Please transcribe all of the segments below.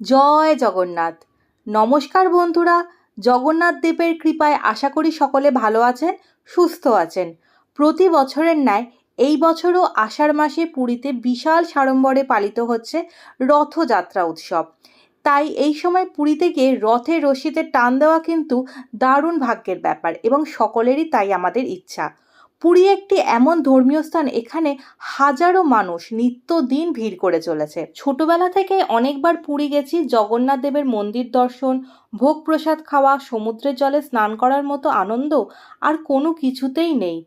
জয় জগন্নাথ। নমস্কার বন্ধুরা, জগন্নাথ দেবের কৃপায় আশা করি সকলে ভালো আছেন, সুস্থ আছেন। প্রতি বছরের ন্যায় এই বছরও আষাঢ় মাসে পুরীতে বিশাল সাড়ম্বরে পালিত হচ্ছে রথযাত্রা উৎসব। তাই এই সময় পুরীতে গিয়ে রথে রশিতে টান দেওয়া কিন্তু দারুণ ভাগ্যের ব্যাপার এবং সকলেরই তাই আমাদের ইচ্ছা। পুরী একটি এমন ধর্মীয় স্থান এখানে হাজারো মানুষ নিত্যদিন ভিড় করে চলেছে। ছোটবেলা থেকে অনেকবার পুরী গেছি, জগন্নাথ দেবের মন্দির দর্শন, ভোগ প্রসাদ খাওয়া, সমুদ্রের জলে স্নান করার মতো আনন্দ আর কোনো কিছুতেই নেই।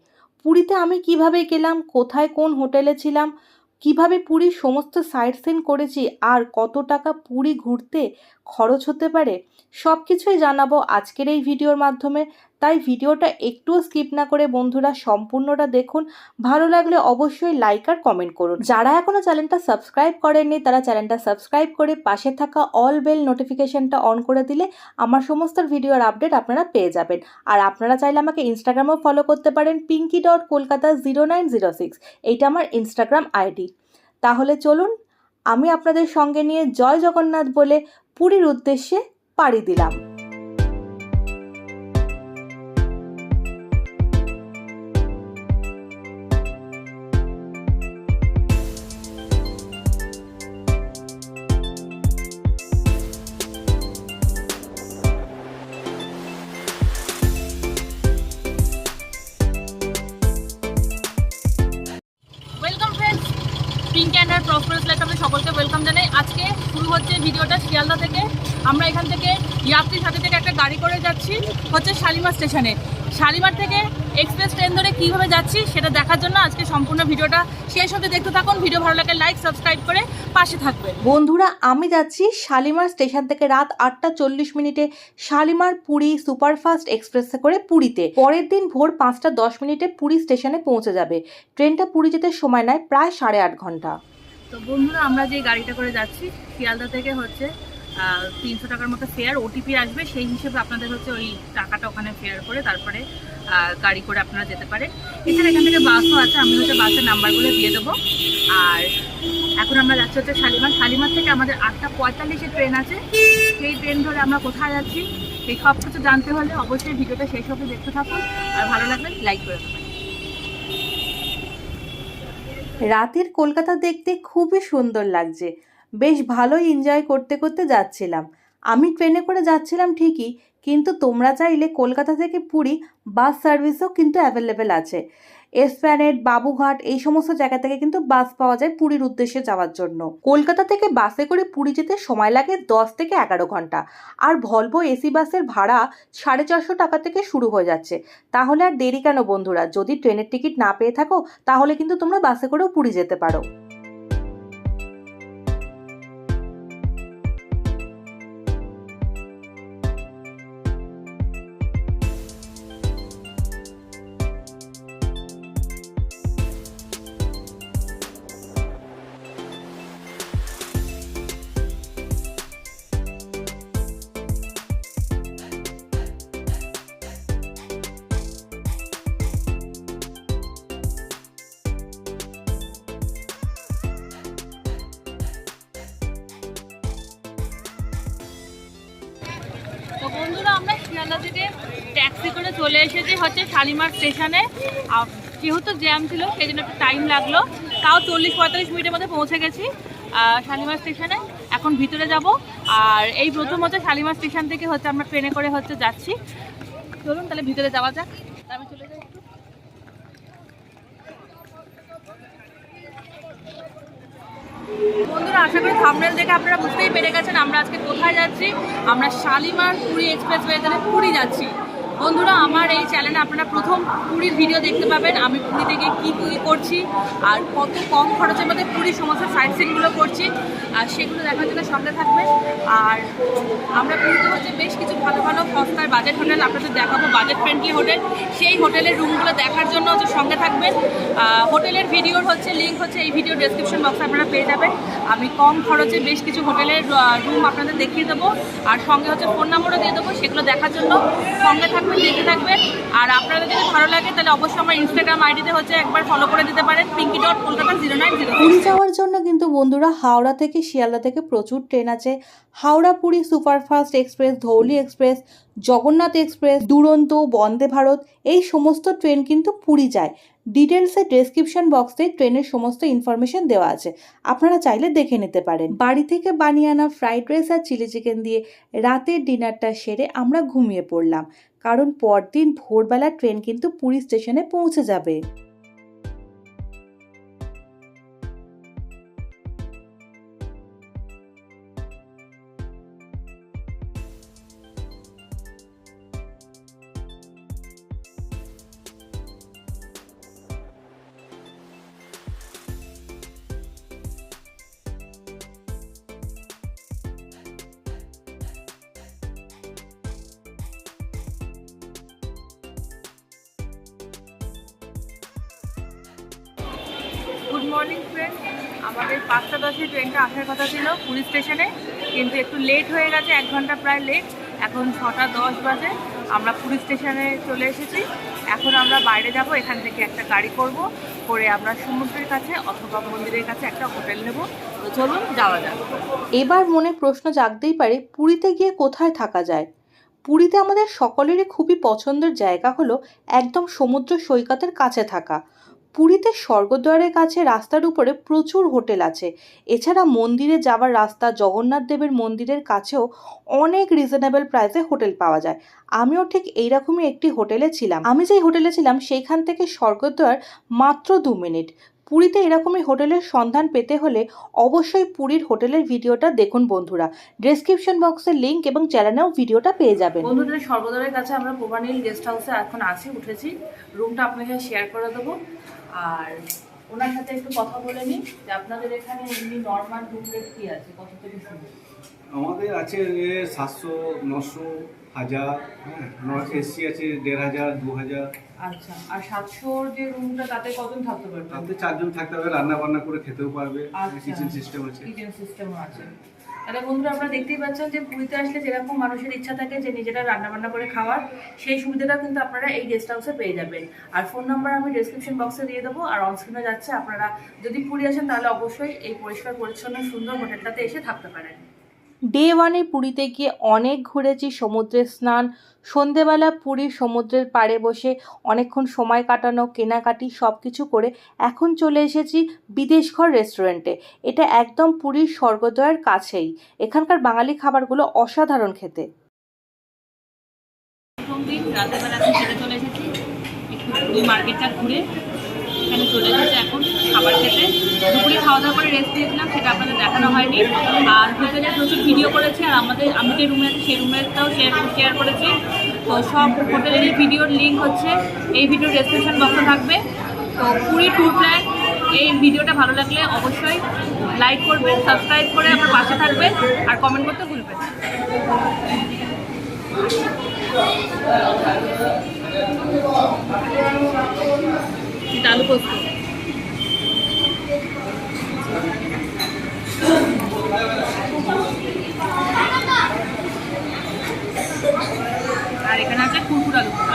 পুরীতে আমি কীভাবে গেলাম, কোথায় কোন হোটেলে ছিলাম, কীভাবে পুরীর সমস্ত সাইট সিন করেছি আর কত টাকা পুরী ঘুরতে খরচ হতে পারে সব কিছুই জানাব আজকের এই ভিডিওর মাধ্যমে। তাই ভিডিওটা একটুও স্কিপ না করে বন্ধুরা সম্পূর্ণটা দেখুন। ভালো লাগলে অবশ্যই লাইক আর কমেন্ট করুন। যারা এখনও চ্যানেলটা সাবস্ক্রাইব করেননি, তারা চ্যানেলটা সাবস্ক্রাইব করে পাশে থাকা অল বেল নোটিফিকেশনটা অন করে দিলে আমার সমস্ত ভিডিওর আপডেট আপনারা পেয়ে যাবেন। আর আপনারা চাইলে আমাকে ইনস্টাগ্রামেও ফলো করতে পারেন Pinky dot Kolkata zero nine zero six এইটা আমার ইনস্টাগ্রাম আইডি তাহলে চলুন, আমি আপনাদের সঙ্গে নিয়ে জয় জগন্নাথ বলে পুরীর উদ্দেশ্যে পাড়ি দিলাম। ভিডিওটা শিয়ালদা থেকে। আমরা এখান থেকে যাত্রী সাথে থেকে একটা গাড়ি করে যাচ্ছি, হচ্ছে শালিমার স্টেশনে। শালিমার থেকে এক্সপ্রেস ট্রেন ধরে কীভাবে যাচ্ছি সেটা দেখার জন্য আজকে সম্পূর্ণ ভিডিওটা শেষ হতে দেখতে থাকুন। ভিডিও ভালো লাগে লাইক সাবস্ক্রাইব করে পাশে থাকবেন। বন্ধুরা, আমি যাচ্ছি শালিমার স্টেশন থেকে রাত আটটা চল্লিশ মিনিটে শালিমার পুরী সুপারফাস্ট এক্সপ্রেসে করে পুরীতে। পরের দিন ভোর পাঁচটা দশ মিনিটে পুরী স্টেশনে পৌঁছে যাবে। ট্রেনটা পুরী যেতে সময় নেয় প্রায় সাড়ে আট ঘণ্টা। তো বন্ধুরা, আমরা যে গাড়িটা করে যাচ্ছি, শিয়ালদা থেকে হচ্ছে তিনশো টাকার মতো ফেয়ার ওটিপি আসবে। সেই হিসেবে আপনাদের হচ্ছে ওই টাকাটা ওখানে ফেয়ার করে তারপরে গাড়ি করে আপনারা যেতে পারেন। এছাড়া এখান থেকে বাসও আছে, আমি হচ্ছে বাসের নাম্বারগুলো দিয়ে দেবো। আর এখন আমরা যাচ্ছি হচ্ছে শালিমার। শালিমার থেকে আমাদের আটটা পঁয়তাল্লিশে ট্রেন আছে। সেই ট্রেন ধরে আমরা কোথায় যাচ্ছি সেই সব কিছু জানতে হলে অবশ্যই ভিডিওটা শেষ অবধি দেখতে থাকুন। আর ভালো লাগলে লাইক করে দেবেন। রাতের কলকাতা দেখতে খুবই সুন্দর লাগছে। বেশ ভালোই এনজয় করতে করতে যাচ্ছিলাম। আমি ট্রেনে করে যাচ্ছিলাম ঠিকই, কিন্তু তোমরা চাইলে কলকাতা থেকে পুরী বাস সার্ভিসও কিন্তু অ্যাভেলেবেল আছে। এসপ্যানেট বাবুঘাট এই সমস্ত জায়গা থেকে কিন্তু বাস পাওয়া যায় পুরীর উদ্দেশ্যে যাওয়ার জন্য। কলকাতা থেকে বাসে করে পুরী যেতে সময় লাগে দশ থেকে এগারো ঘণ্টা। আর ভলভো এসি বাসের ভাড়া সাড়ে চারশো টাকা থেকে শুরু হয়ে যাচ্ছে। তাহলে আর দেরি কেন বন্ধুরা? যদি ট্রেনের টিকিট না পেয়ে থাকো, তাহলে কিন্তু তোমরা বাসে করেও পুরী যেতে পারো। বন্ধুরা থেকে ট্যাক্সি করে চলে এসেছি হচ্ছে শালিমার স্টেশনে। যেহেতু জ্যাম ছিল, সেই জন্য একটু টাইম লাগল। তাও চল্লিশ পঁয়তাল্লিশ মিনিটের মধ্যে পৌঁছে গেছি শালিমার স্টেশনে। এখন ভিতরে যাব। আর এই প্রথম হচ্ছে শালিমার স্টেশন থেকে হচ্ছে আমরা ট্রেনে করে হচ্ছে যাচ্ছি। চলুন তাহলে ভিতরে যাওয়া যাক তা আমি চলে যাই একটু। বন্ধুরা আশা করি থামনেল দেখে আপনারা বুঝতেই পেরে গেছেন আমরা আজকে কোথায় যাচ্ছি। আমরা শালিমার পুরী এক্সপ্রেসওয়ে পুরী যাচ্ছি। বন্ধুরা, আমার এই চ্যানেলে আপনারা প্রথম পুরীর ভিডিও দেখতে পাবেন। আমি পুরী থেকে কী কী করছি, আর কত কম খরচের মধ্যে পুরীর সমস্ত সাইট সিনগুলো করছি, আর সেগুলো দেখার জন্য সঙ্গে থাকবেন। আর আমরা পুরীতে হচ্ছে বেশ কিছু ভালো ভালো সস্তায় বাজেট হোটেল আপনাদের দেখাবো বাজেট ফ্রেন্ডলি হোটেল সেই হোটেলের রুমগুলো দেখার জন্য হচ্ছে সঙ্গে থাকবেন। হোটেলের ভিডিওর হচ্ছে লিঙ্ক হচ্ছে এই ভিডিও ডেসক্রিপশন বক্সে আপনারা পেয়ে যাবেন। আমি কম খরচে বেশ কিছু হোটেলের রুম আপনাদের দেখিয়ে দেবো। আর সঙ্গে হচ্ছে ফোন নাম্বারও দিয়ে দেবো, সেগুলো দেখার জন্য সঙ্গে থাকবেন। দেখে থাকবেন। আর আপনাদের যদি ভালো লাগে, তাহলে অবশ্যই আমার ইনস্টাগ্রাম আইডিতে হচ্ছে একবার ফলো করে দিতে পারেন। Pinky dot Kolkata zero nine zero যাওয়ার জন্য কিন্তু বন্ধুরা হাওড়া থেকে শিয়ালদা থেকে প্রচুর ট্রেন আছে। Howrah, Puri, superfast express, Dhauli express, Jagannath express, Duronto, Vande Bharat, এই সমস্ত ট্রেন কিন্তু পুরী যায়। ডিটেলসে ডেসক্রিপশন বক্সে ট্রেনের সমস্ত ইনফরমেশন দেওয়া আছে। আপনারা চাইলে দেখে নিতে পারেন। বাড়ি থেকে বানিয়ে আনা ফ্রাইড রাইস আর চিলি চিকেন দিয়ে রাতের ডিনারটা সেরে আমরা ঘুমিয়ে পড়লাম। কারণ পরদিন ভোরবেলা ট্রেন কিন্তু পুরী স্টেশনে পৌঁছে যাবে। গুড মর্নিং ফ্রেন্ড আমাদের পাঁচটা দশে ট্রেনটা আসার কথা ছিল পুলিশ স্টেশনে, কিন্তু একটু লেট হয়ে গেছে, এক ঘণ্টা প্রায় লেট এখন ছটা দশ বাজে। আমরা পুলিশ স্টেশনে চলে এসেছি। এখন আমরা বাইরে যাব, এখান থেকে একটা গাড়ি করব, করে আমরা সমুদ্রের কাছে অথবা মন্দিরের কাছে একটা হোটেল নেব। চলুন, যাওয়া যাক। এবার মনে প্রশ্ন জাগতেই পারে, পুরীতে গিয়ে কোথায় থাকা যায়? পুরীতে আমাদের সকলেরই খুবই পছন্দের জায়গা হলো একদম সমুদ্র সৈকতের কাছে থাকা। পুরীতে স্বর্গদ্বারের কাছে রাস্তার উপরে প্রচুর হোটেল আছে। এছাড়া মন্দিরে যাওয়ার রাস্তা জগন্নাথ দেবের মন্দিরের কাছেও অনেক রিজনেবল প্রাইসে হোটেল পাওয়া যায়। আমিও ঠিক এইরকমই একটি হোটেলে ছিলাম। আমি যেই হোটেলে ছিলাম, সেইখান থেকে স্বর্গদ্বার মাত্র দু মিনিট। পুরীতে এরকমই হোটেলের সন্ধান পেতে হলে অবশ্যই পুরীর হোটেলের ভিডিওটা দেখুন বন্ধুরা। ডেসক্রিপশন বক্সের লিঙ্ক এবং চ্যানেলেও ভিডিওটা পেয়ে যাবেন। বন্ধুদের সর্বদলের কাছে আমরা প্রবানীল গেস্ট হাউসে এখন আছি, উঠেছি। রুমটা আপনাকে শেয়ার করে দেবো। আর ওনার সাথে একটু কথা বলে নিই যে আপনাদের এখানে এমনি নর্মাল রুম রেট কি আছে? কত থেকে শুরু? আমাদের আছে সাতশো নশো হাজার হ্যাঁ এসি আছে দেড় হাজার দু হাজার। আচ্ছা আর সাতশোর যে রুমটা তাতে কজন থাকতে পারবে? তাতে চারজন থাকতে হবে রান্না বান্না করে খেতেও পারবে আচ্ছা। কিচেন সিস্টেম আছে। কিচেন সিস্টেমও আছে। তাহলে বন্ধুরা আপনারা দেখতেই পাচ্ছেন যে পুরীতে আসলে যেরকম মানুষের ইচ্ছা থাকে যে নিজেরা রান্নাবান্না করে খাওয়ার, সেই সুবিধাটা কিন্তু আপনারা এই গেস্ট হাউসে পেয়ে যাবেন। আর ফোন নাম্বার আমি ডিসক্রিপশন বক্সে দিয়ে দেবো, আর অনস্ক্রিনে যাচ্ছে, আপনারা যদি পুরী আসেন তাহলে অবশ্যই এই পরিষ্কার, পরিচ্ছন্ন, সুন্দর হোটেলটাতে এসে থাকতে পারেন। ডে ওয়ানে পুরীতে গিয়ে অনেক ঘুরেছি সমুদ্রে স্নান, সন্ধেবেলা পুরীর সমুদ্রের পাড়ে বসে অনেকক্ষণ সময় কাটানো, কেনাকাটি সব কিছু করে এখন চলে এসেছি বিদেশঘর রেস্টুরেন্টে। এটা একদম পুরীর স্বর্গদ্বয়ের কাছেই। এখানকার বাঙালি খাবারগুলো অসাধারণ খেতে। চলে এসেছি মার্কেটটা ঘুরে এখানে চলে এসেছি এখন খাবার খেতে। দুপুরে খাওয়া দাওয়া করে রেস্ট দিয়েছিলাম, সেটা আপনাদের দেখানো হয়নি। আর হোটেলে প্রচুর ভিডিও করেছে, আর আমাদের, আমি যে রুমে আছি, সেই রুমেরটাও শেয়ার শেয়ার করেছি। তো সব হোটেলের এই ভিডিওর লিঙ্ক হচ্ছে, এই ভিডিওর ডেসক্রিপশন বক্সে থাকবে। তো পুরী ট্যুর প্ল্যান এই ভিডিওটা ভালো লাগলে অবশ্যই লাইক করবেন সাবস্ক্রাইব করে আমার পাশে থাকবেন, আর কমেন্ট করতে ভুলবেন না। এটা আলু পোস্ত। আর এখানে আছে কুরকুর আলু পোস্ত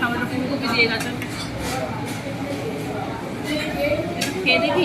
সামান্য ফুলকপি দিয়ে গেছে একটু খেয়ে দেখি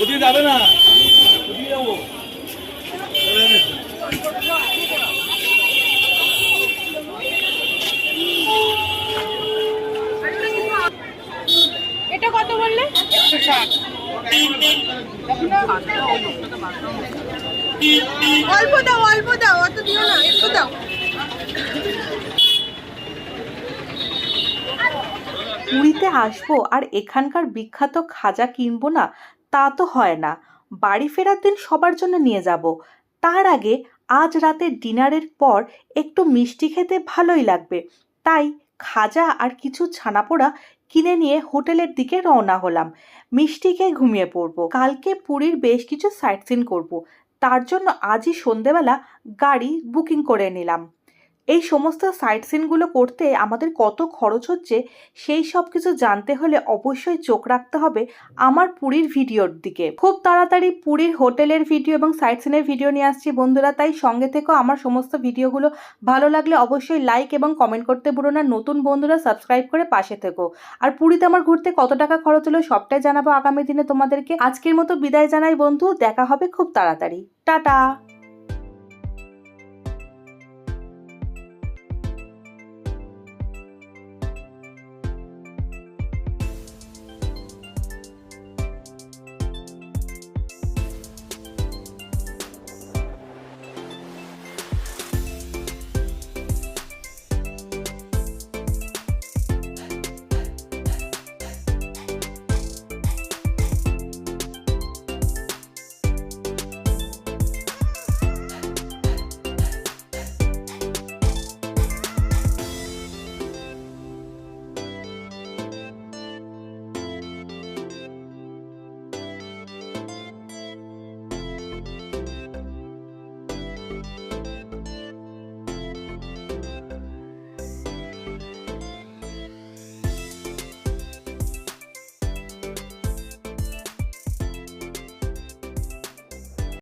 ওদিকে যাবে না? যাব? এটা কত বললে? একশো ষাট অল্প দাও অল্প দাও অত দিও না একটু দাও। পুরীতে আসব আর এখানকার বিখ্যাত খাজা কিনবো না, তা তো হয় না। বাড়ি ফেরার দিন সবার জন্য নিয়ে যাব। তার আগে আজ রাতে ডিনারের পর একটু মিষ্টি খেতে ভালোই লাগবে। তাই খাজা আর কিছু ছানাপোড়া কিনে নিয়ে হোটেলের দিকে রওনা হলাম। মিষ্টি খেয়ে ঘুমিয়ে পড়ব। কালকে পুরীর বেশ কিছু সাইট সিন করব। তার জন্য আজই সন্ধেবেলা গাড়ি বুকিং করে নিলাম। এই সমস্ত সাইট সিনগুলো করতে আমাদের কত খরচ হচ্ছে, সেই সব কিছু জানতে হলে অবশ্যই চোখ রাখতে হবে আমার পুরীর ভিডিওর দিকে। খুব তাড়াতাড়ি পুরীর হোটেলের ভিডিও এবং সাইট সিনের ভিডিও নিয়ে আসছি বন্ধুরা, তাই সঙ্গে থেকেও আমার সমস্ত ভিডিওগুলো ভালো লাগলে অবশ্যই লাইক এবং কমেন্ট করতে ভুলো না। নতুন বন্ধুরা সাবস্ক্রাইব করে পাশে থেকো। আর পুরীতে আমার ঘুরতে কত টাকা খরচ হলো সবটাই জানাব আগামী দিনে তোমাদেরকে। আজকের মতো বিদায় জানাই বন্ধু, দেখা হবে খুব তাড়াতাড়ি। টাটা!